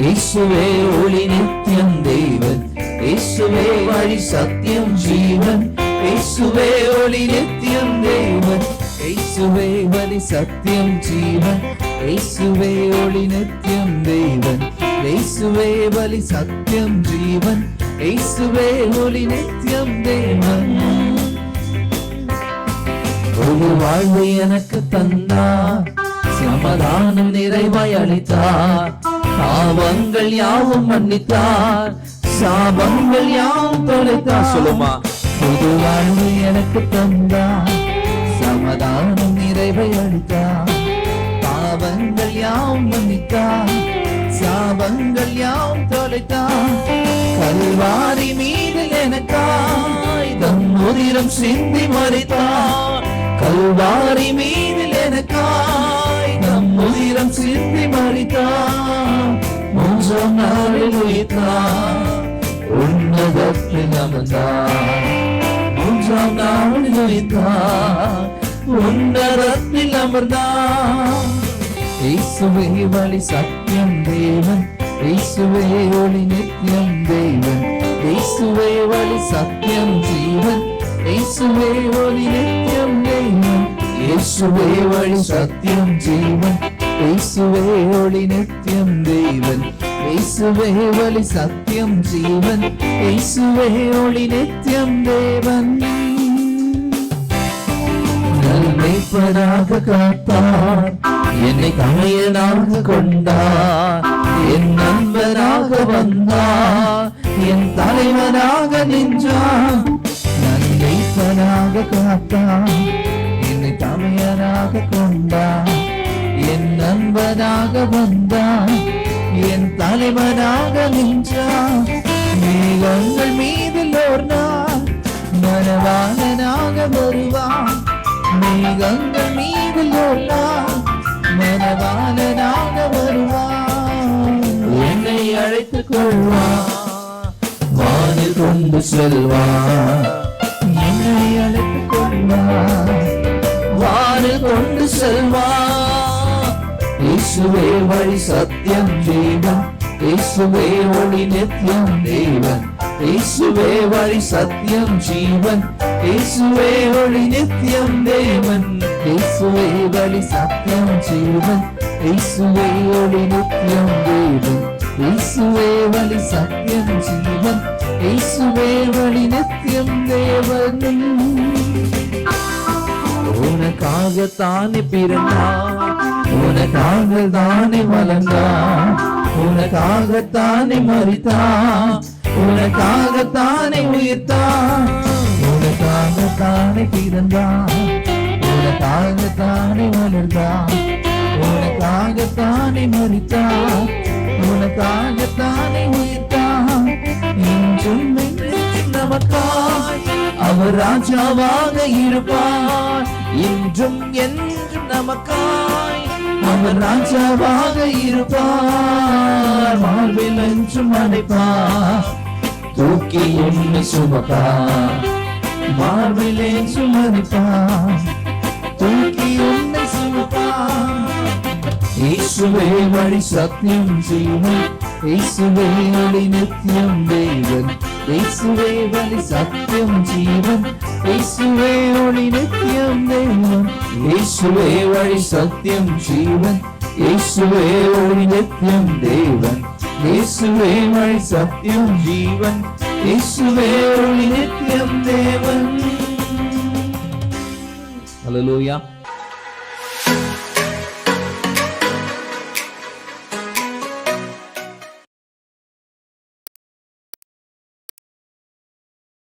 இயேசுவே ஒளி நித்தியம் தேவன் இயேசுவே வழி சத்தியம் ஜீவன். இயேசுவே ஒளி நித்தியம் தேவன் இயேசுவே வழி சத்தியம் ஜீவன். இயேசுவே ஒளி நித்தியம் தேவன் இயேசுவே வழி சத்தியம் ஜீவன். இயேசுவே ஒளி நித்தியம் தேவன் ஒரு வாழ்வு எனக்கு தந்தார். சமாதானம் நிறைவாய் அளித்தார். பாவங்கள் யாவும் மன்னித்தார். சாபங்கள் யாவும் தொலைத்தார். சொல்லுமா? புது வாழ்வு எனக்கு தந்தார். சமாதானம் நிறைவை அளித்தார். பாவங்கள் யாவும் மன்னித்தார். சாபங்கள் யாவும் தொலைத்தார். கல்வாரி மீது எனக்காய் தம் உதிரம் சிந்தி மறித்தார். கல்வாரி மீது எனக்காய் நம் சிந்தி மறித்தான் மூன்றாம் நாளில் உயிர்த்தார் உன்னதத்தில் அமர்ந்தான் மூன்றாம் நாளில் உயிர்த்தார் உன்னதத்தில் அமர்ந்தான் இயேசுவே வழி சத்தியம் தேவன். இயேசுவே ஒளி நித்தியம் தேவன். இயேசுவே வழி சத்தியம் ஜீவன். இயேசுவே ஒளி நித்தியம் தேவன். இயேசுவே வழி சத்தியம் ஜீவன். இயேசுவே ஒளி நித்தியம் தேவன் இயேசுவே வழி சத்தியம் ஜீவன். இயேசுவே ஒளி நித்தியம் தேவன். நன்மைப்பதாக காத்தார். என்னை தமையனாக கொண்டார். என் நண்பனாக வந்தார். என் தலைவனாக நின்றார். நன்மைப்பனாக காத்தார். என்னை தமையனாக கொண்டார் என் நண்பனாக வந்தார் என் தலைவனாக நின்றார் மேகங்கள் மீதில் ஒரு நாள் மனவாளனாக வருவான். மேகங்கள் மீதில் மீது மனவாளனாக வருவான். என்னை அழைத்துக் கொள்வான். வானில் கொண்டு செல்வான். இயேசுவே வழி சத்தியம் ஜீவன் இயேசுவே ஒளி நித்தியம் தேவன் இயேசுவே வழி சத்தியம் ஜீவன் இயேசுவே ஒளி நித்தியம் தேவன் இயேசுவே வழி சத்தியம் ஜீவன் இயேசுவே ஒளி நித்தியம் தேவன் இயேசுவே வழி சத்தியம் ஜீவன் இயேசுவே வழி நித்தியம் தேவன் உனக்காகத்தானே பிறந்தார் உனக்காக தானே வளர்ந்தா உனக்காகத்தானே மறித்தா உனக்காகத்தானே உயிர்த்தா உனக்காகத்தானே பிறந்தா உனக்காகத்தானே வளர்ந்தா உனக்காகத்தானே மறித்தா உனக்காகத்தானே உயிர்த்தா. இன்றும் நமக்காய் அவர் ராஜாவாக இருப்பார். இன்றும் என்றும் நமக்காய். அவர் ராஜாவாக இருப்பார். வாழ்வில் என்றும் அடைப்பார் தூக்கி உன்னை சுமப்பார். வாழ்வில் என்றும் அடைப்பார் தூக்கி உன்னை சுமப்பார். இயேசுவே வழி சத்தியம் ஜீவன் இயேசுவே ஒளி நித்தியம் தேவன் இயேசுவே வழி சத்தியம் ஜீவன் இயேசுவே ஒளி நித்தியம் தேவன் இயேசுவே வழி சத்தியம் ஜீவன் இயேசுவே ஒளி நித்தியம் தேவன் இயேசுவே வழி சத்தியம் ஜீவன் இயேசுவே ஒளி நித்தியம் தேவன் ஹalleluya